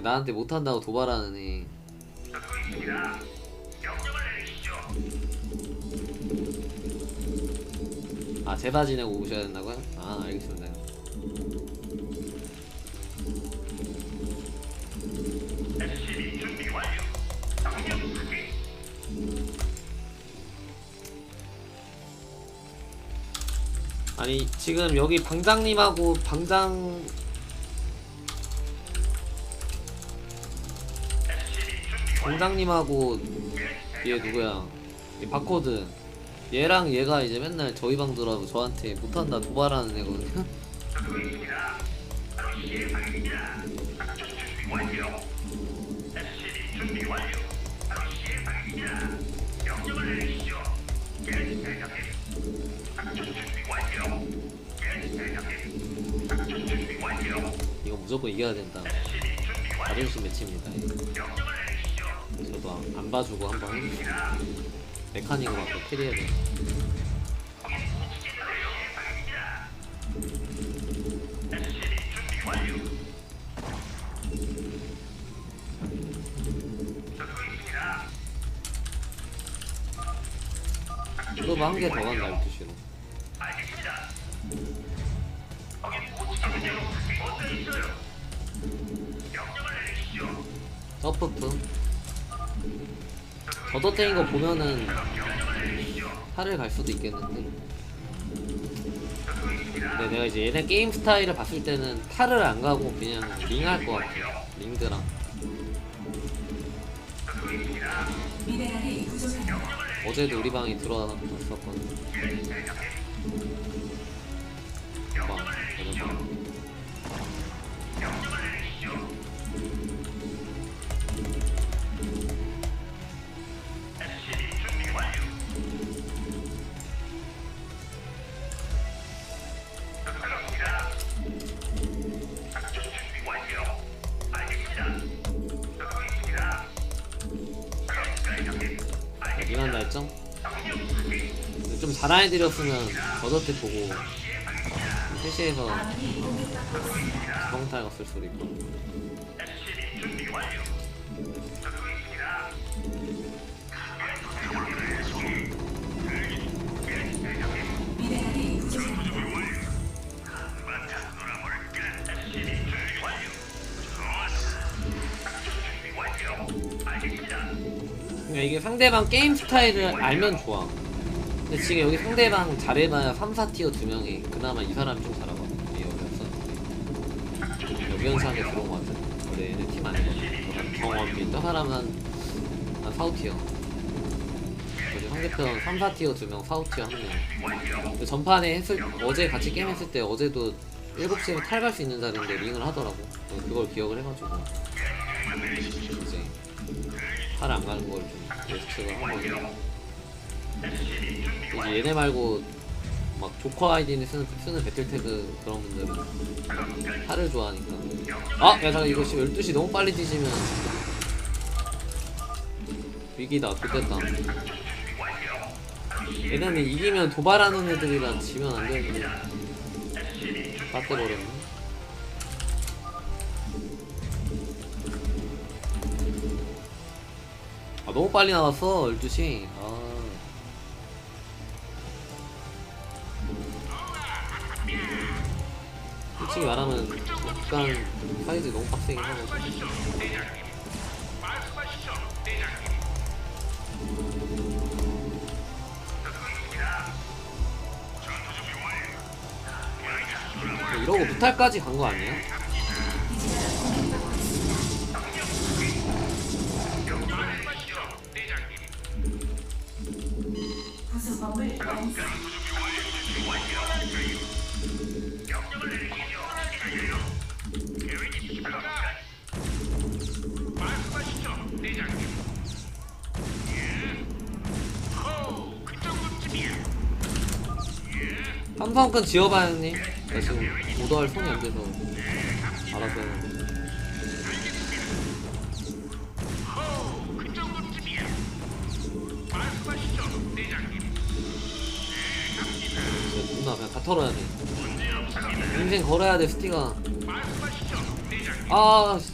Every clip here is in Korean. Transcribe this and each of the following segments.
나한테 못한다고 도발하는 애. 아 제바 지내고 오셔야 된다고요? 아 알겠습니다. 아니 지금 여기 방장님하고 방장 방장님하고 얘 누구야? 이 바코드 얘랑 얘가 이제 맨날 저희 방 들어와서 저한테 못한다 도발하는 애거든요. 이거 무조건 이겨야 된다. 자존심 매치입니다. 이거. 안- 안 봐주고 한번. 메카닉으로 한번 캐리해야 돼. 그거 한개 더 간다 12시 걷어떼인 거 보면은. 팔을 갈 수도 있겠는데. 근데 내가 이제 얘네 게임 스타일을 봤을 때는 팔을 안 가고 그냥 링 할 것 같아. 링드랑. 어제도 우리 방에 들어왔었거든. 방, 얘네. 방. 좀 애들이었으면 걷어떼 보고 있습니다. 주방탈 갔을 수도 있고. 그러니까 이게 상대방 게임 스타일을 알면 좋아. 근데 지금 여기 상대방 잘해봐야 3, 4티어 두 명이 그나마 이 사람이 좀 잘하거든. 이 어렸어. 여기연상에 들어온 것 같아. 원래 얘네 팀 아니거든. 경험이 저 사람은 한, 한 4, 5티어. 그리고 상대편 3, 4티어 두 명, 4, 5티어 한 명. 근데 전판에 했을 어제 같이 게임 했을 때 어제도 7시에 탈갈 수 있는 자리인데 링을 하더라고. 그래서 그걸 기억을 해가지고 이제 팔 안 가는 걸좀 예측을 하고 이제 얘네 말고 막 조커 아이디는 쓰는, 쓰는 배틀태그 그런 분들은 팔을 좋아하니까. 아! 야 잠깐 이거 지금 12시 너무 빨리 뒤지면 위기다. 좋됐다. 얘네는 이기면 도발하는 애들이라 지면 안 되는데 빠뜨버렸네. 아 너무 빨리 나왔어 12시 솔직히 말하면 약간 사이즈 너무 빡세긴 준비 완료. 이러고 무탈까지 간 거 아니야? 대장님. 부수범을 삼성권 지어봐 형님 나 지금 오더할 손이 안 돼서 알아서 해야. 진짜 누나 그냥 다 털어야 돼. 인생 걸어야 돼 스티가. 아 씨.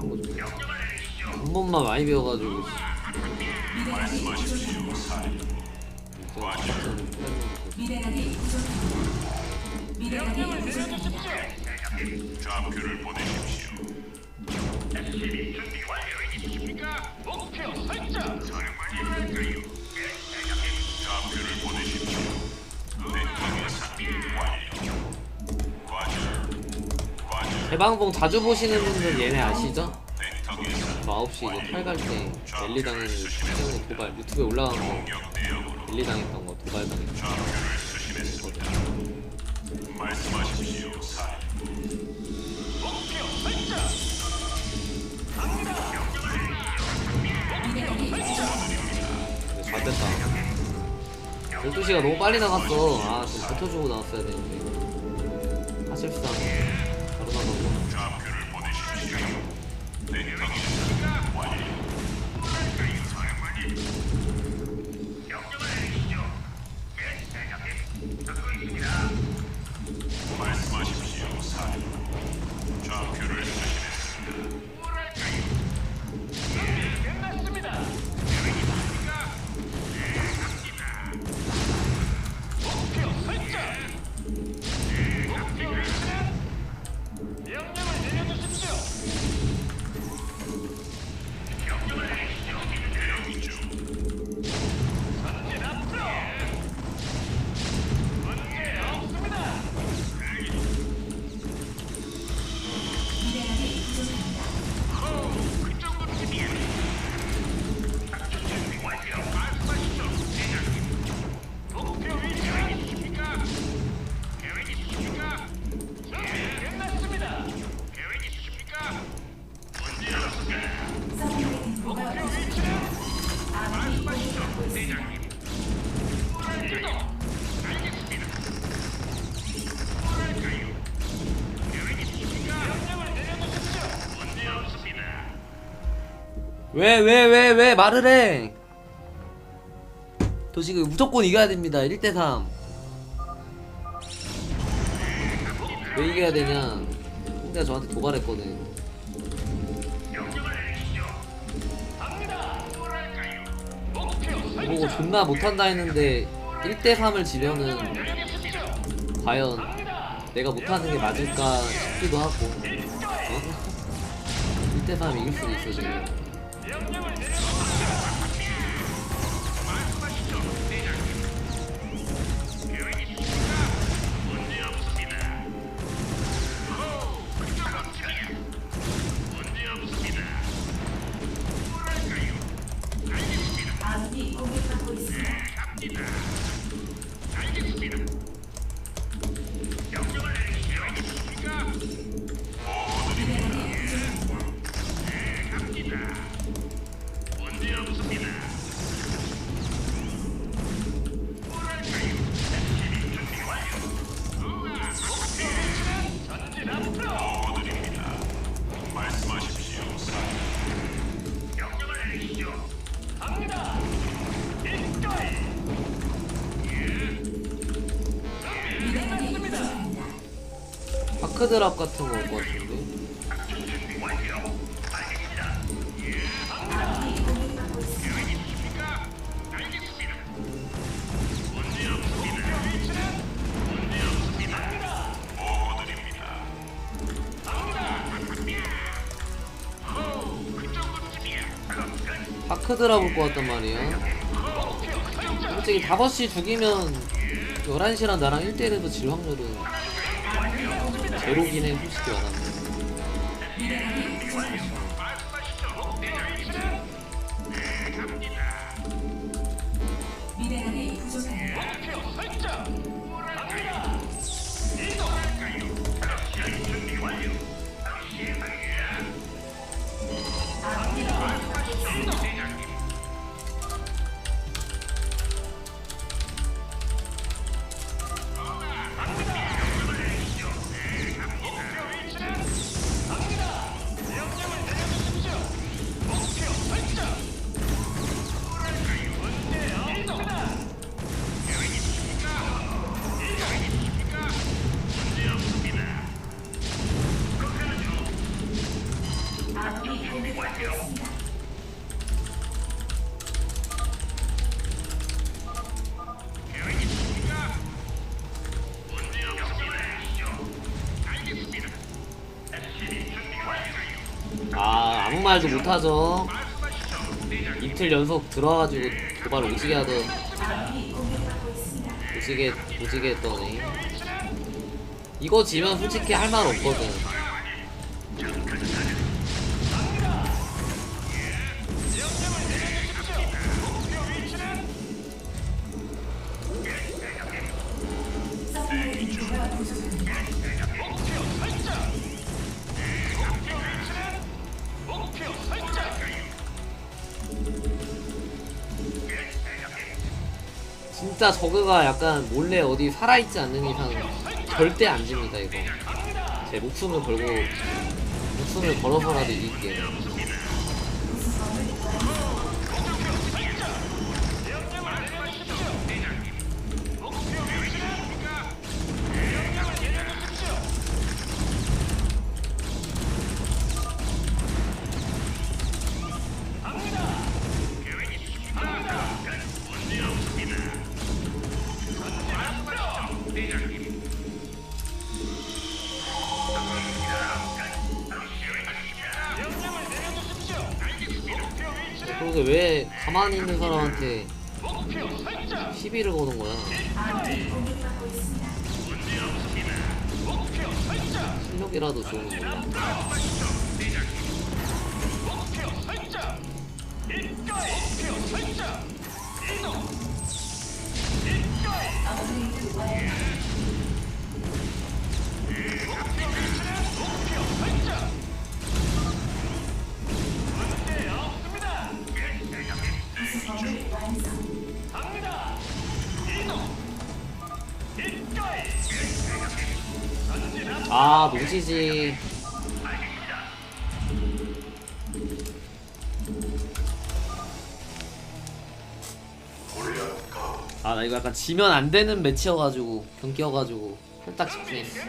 못한 거죠. 군법만 많이 배워가지고. 좌표를 보내십시오. 준비 완료이십니까? 목표 설정. 대방봉 자주 보시는 분들 얘네 아시죠? 냉정의 상비 저 9시 이제 탈갈 때 랠리 당하는 때문에 도발 유튜브에 올라간 거 랠리 당했던 거 도발 당했던 수신했습니다. 말씀하십시오. 거 잘됐다 12시가 너무 빨리 나갔어 아 좀 버텨주고 나왔어야 되는데 사실상 왜 왜 왜 왜 말을 해? 저 지금 무조건 이겨야 됩니다. 1대3. 왜 이겨야 되냐? 상대가 저한테 도발했거든. 보고. 존나 못한다 했는데 1대3을 지려는. 과연. 내가 못하는 게 맞을까 싶기도 하고 어? 1대3 이길 수도 있어 지금 명령을 내려주십시오. 알겠습니다. 니다. 호, 그 정도쯤이야. 그럼 끝. 파크드랍 올 것 같단 말이야. 솔직히 5시 죽이면 11시랑 나랑 1대1에도 질 확률은 제로긴 해 솔직히 말하면 말도 못하죠. 이틀 연속 들어와가지고 도발 오지게 하던. 오지게 오지게 했더니 이거 지면 솔직히 할 말 없거든 진짜 저그가 약간 몰래 어디 살아있지 않는 이상 절대 안 집니다 이거. 제 목숨을 걸고 목숨을 걸어서라도 이길게요 가만히 있는 사람한테 시비를 거는 거야. 실력이라도 좋은 거야 아 노지지. 아나 이거 약간 지면 안 되는 매치여가지고 경기여가지고 살짝 집중했어